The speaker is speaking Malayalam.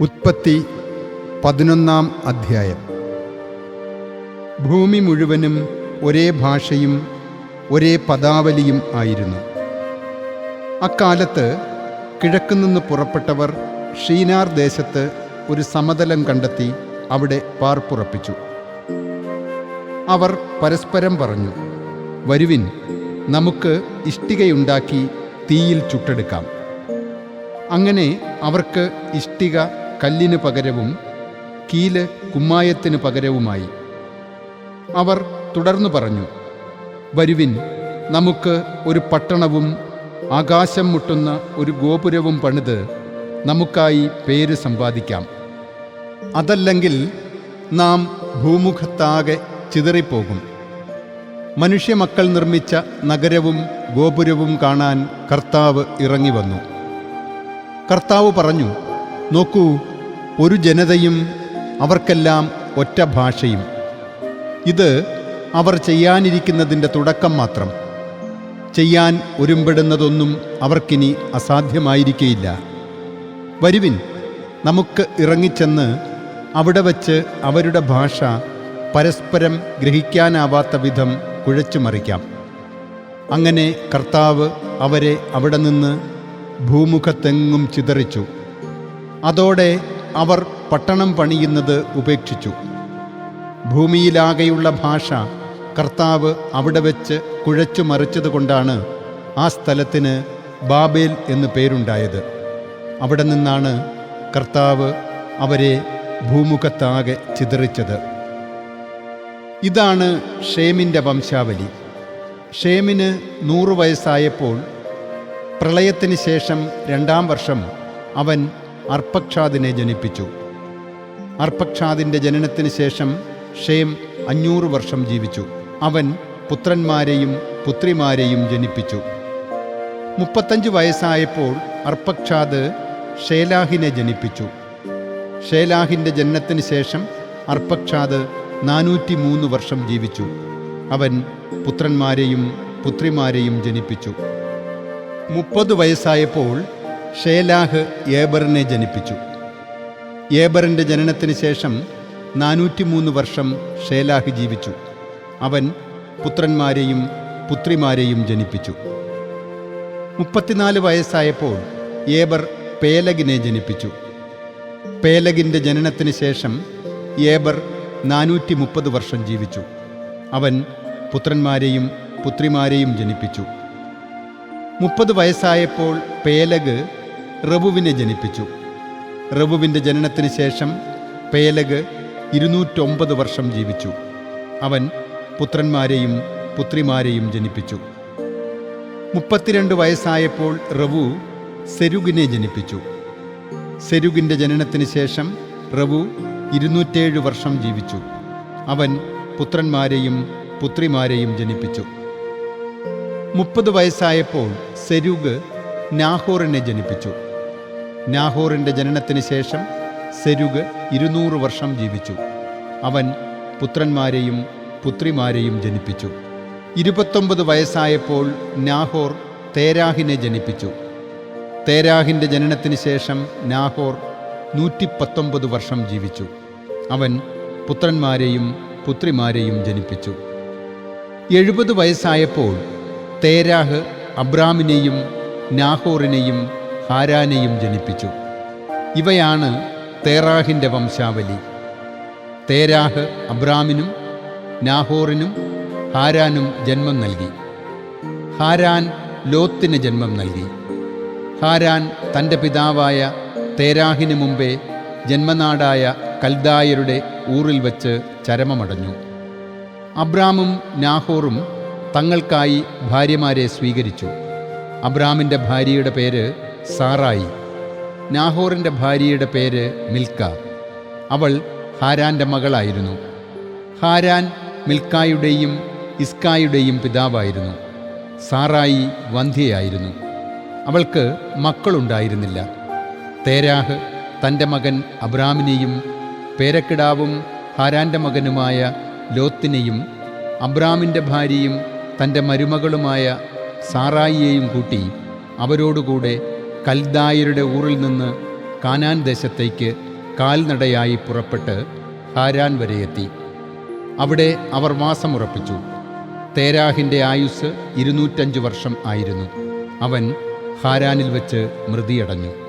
ഉത്പത്തി പതിനൊന്നാം അധ്യായം. ഭൂമി മുഴുവനും ഒരേ ഭാഷയും ഒരേ പദാവലിയും ആയിരുന്നു. അക്കാലത്ത് കിഴക്കുനിന്ന് പുറപ്പെട്ടവർ ഷീനാർ ദേശത്ത് ഒരു സമതലം കണ്ടെത്തി അവിടെ പാർപ്പുറപ്പിച്ചു. അവർ പരസ്പരം പറഞ്ഞു വരുവിൻ നമുക്ക് ഇഷ്ടികയുണ്ടാക്കി തീയിൽ ചുട്ടെടുക്കാം. അങ്ങനെ അവർക്ക് ഇഷ്ടിക കല്ലിന് പകരവും കീൽ കുമ്മായത്തിന് പകരവുമായി. അവർ തുടർന്നു പറഞ്ഞു വരുവിൻ നമുക്ക് ഒരു പട്ടണവും ആകാശം മുട്ടുന്ന ഒരു ഗോപുരവും പണിത് നമുക്കായി പേര് സമ്പാദിക്കാം. അതല്ലെങ്കിൽ നാം ഭൂമുഖത്താകെ ചിതറിപ്പോകും. മനുഷ്യമക്കൾ നിർമ്മിച്ച നഗരവും ഗോപുരവും കാണാൻ കർത്താവ് ഇറങ്ങി വന്നു. കർത്താവ് പറഞ്ഞു നോക്കൂ ഒരു ജനതയും അവർക്കെല്ലാം ഒറ്റ ഭാഷയും. ഇത് അവർ ചെയ്യാനിരിക്കുന്നതിന്റെ തുടക്കം മാത്രം. ചെയ്യാൻ ഒരുമ്പെടുന്നതൊന്നും അവർക്കിനി അസാധ്യമായിരിക്കയില്ല. വരുവിൻ നമുക്ക് ഇറങ്ങിച്ചെന്ന് അവിടെ വച്ച് അവരുടെ ഭാഷ പരസ്പരം ഗ്രഹിക്കാനാവാത്ത വിധം കുഴച്ചു മറിക്കാം. അങ്ങനെ കർത്താവ് അവരെ അവിടെ നിന്ന് ഭൂമുഖത്തെങ്ങും ചിതറിച്ചു. അതോടെ അവർ പട്ടണം പണിയുന്നത് ഉപേക്ഷിച്ചു. ഭൂമിയിലാകെയുള്ള ഭാഷ കർത്താവ് അവിടെ വെച്ച് കുഴച്ചു മറിച്ചതുകൊണ്ടാണ് ആ സ്ഥലത്തിന് ബാബേൽ എന്ന് പേരുണ്ടായത്. അവിടെ നിന്നാണ് കർത്താവ് അവരെ ഭൂമുഖത്താകെ ചിതറിച്ചത്. ഇതാണ് ഷേമിന്റെ വംശാവലി. ഷേമിന് നൂറു വയസ്സായപ്പോൾ പ്രളയത്തിന് ശേഷം രണ്ടാം വർഷം അവൻ അർപ്പക്ഷാദിനെ ജനിപ്പിച്ചു. അർപ്പക്ഷാദിന്റെ ജനനത്തിന് ശേഷം ഷേം അഞ്ഞൂറ് വർഷം ജീവിച്ചു. അവൻ പുത്രന്മാരെയും പുത്രിമാരെയും ജനിപ്പിച്ചു. മുപ്പത്തഞ്ച് വയസ്സായപ്പോൾ അർപ്പക്ഷാദ് ഷേലാഹിനെ ജനിപ്പിച്ചു. ഷേലാഹിന്റെ ജനനത്തിന് ശേഷം അർപ്പക്ഷാദ് നാനൂറ്റി മൂന്ന് വർഷം ജീവിച്ചു. അവൻ പുത്രന്മാരെയും പുത്രിമാരെയും ജനിപ്പിച്ചു. മുപ്പത് വയസ്സായപ്പോൾ ഷേലാഹ് ഏബറിനെ ജനിപ്പിച്ചു. ഏബറിന്റെ ജനനത്തിന് ശേഷം നാനൂറ്റിമൂന്ന് വർഷം ഷേലാഹ് ജീവിച്ചു. അവൻ പുത്രന്മാരെയും പുത്രിമാരെയും ജനിപ്പിച്ചു. മുപ്പത്തിനാല് വയസ്സായപ്പോൾ ഏബർ പേലഗിനെ ജനിപ്പിച്ചു. പേലഗിന്റെ ജനനത്തിന് ശേഷം ഏബർ നാനൂറ്റി മുപ്പത് വർഷം ജീവിച്ചു. അവൻ പുത്രന്മാരെയും പുത്രിമാരെയും ജനിപ്പിച്ചു. മുപ്പത് വയസ്സായപ്പോൾ പേലഗ് റബുവിനെ ജനിപ്പിച്ചു. റബുവിന്റെ ജനനത്തിന് ശേഷം പേലഗ് ഇരുന്നൂറ്റൊമ്പത് വർഷം ജീവിച്ചു. അവൻ പുത്രന്മാരെയും പുത്രിമാരെയും ജനിപ്പിച്ചു. മുപ്പത്തിരണ്ട് വയസ്സായപ്പോൾ റവു സെരുഗിനെ ജനിപ്പിച്ചു. സെരുഗിന്റെ ജനനത്തിന് ശേഷം റവു ഇരുന്നൂറ്റേഴ് വർഷം ജീവിച്ചു. അവൻ പുത്രന്മാരെയും പുത്രിമാരെയും ജനിപ്പിച്ചു. മുപ്പത് വയസ്സായപ്പോൾ സെരുഗ് നാഹോറിനെ ജനിപ്പിച്ചു. നാഹോറിന്റെ ജനനത്തിന് ശേഷം സെരുഗ് ഇരുന്നൂറ് വർഷം ജീവിച്ചു. അവൻ പുത്രന്മാരെയും പുത്രിമാരെയും ജനിപ്പിച്ചു. ഇരുപത്തൊമ്പത് വയസ്സായപ്പോൾ നാഹോർ തേരാഹിനെ ജനിപ്പിച്ചു. തേരാഹിന്റെ ജനനത്തിന് ശേഷം നാഹോർ നൂറ്റി പത്തൊമ്പത് വർഷം ജീവിച്ചു. അവൻ പുത്രന്മാരെയും പുത്രിമാരെയും ജനിപ്പിച്ചു. എഴുപത് വയസ്സായപ്പോൾ തേരാഹ് അബ്രാമിനെയും നാഹോറിനെയും ഹാരാനെയും ജനിപ്പിച്ചു. ഇവയാണ് തേറാഹിന്റെ വംശാവലി. തേരാഹ് അബ്രാമിനും നാഹോറിനും ഹാരാനും ജന്മം നൽകി. ഹാരാൻ ലോത്തിന് ജന്മം നൽകി. ഹാരാൻ തന്റെ പിതാവായ തേരാഹിന് മുമ്പേ ജന്മനാടായ കൽദായരുടെ ഊറിൽ വച്ച് ചരമമടഞ്ഞു. അബ്രാമും നാഹോറും തങ്ങൾക്കായി ഭാര്യമാരെ സ്വീകരിച്ചു. അബ്രാമിന്റെ ഭാര്യയുടെ പേര് സാറായി. നാഹോറിന്റെ ഭാര്യയുടെ പേര് മിൽക്ക. അവൾ ഹാരാന്റെ മകളായിരുന്നു. ഹാരാൻ മിൽക്കായുടെയും ഇസ്കായുടെയും പിതാവായിരുന്നു. സാറായി വന്ധ്യയായിരുന്നു. അവൾക്ക് മക്കളുണ്ടായിരുന്നില്ല. തേരാഹ് തന്റെ മകൻ അബ്രാമിനെയും പേരക്കിടാവും ഹാരാന്റെ മകനുമായ ലോത്തിനെയും അബ്രാമിന്റെ ഭാര്യയും തന്റെ മരുമകളുമായ സാറായിയെയും കൂട്ടി അവരോടുകൂടെ കൽദായരുടെ ഊറിൽ നിന്ന് കാനാൻ ദേശത്തേക്ക് കാൽനടയായി പുറപ്പെട്ട് ഹാരാൻ വരെ എത്തി. അവിടെ അവർ വാസമുറപ്പിച്ചു. തേരാഹിന്റെ ആയുസ് ഇരുന്നൂറ്റഞ്ച് വർഷം ആയിരുന്നു. അവൻ ഹാരാനിൽ വെച്ച് മൃതിയടഞ്ഞു.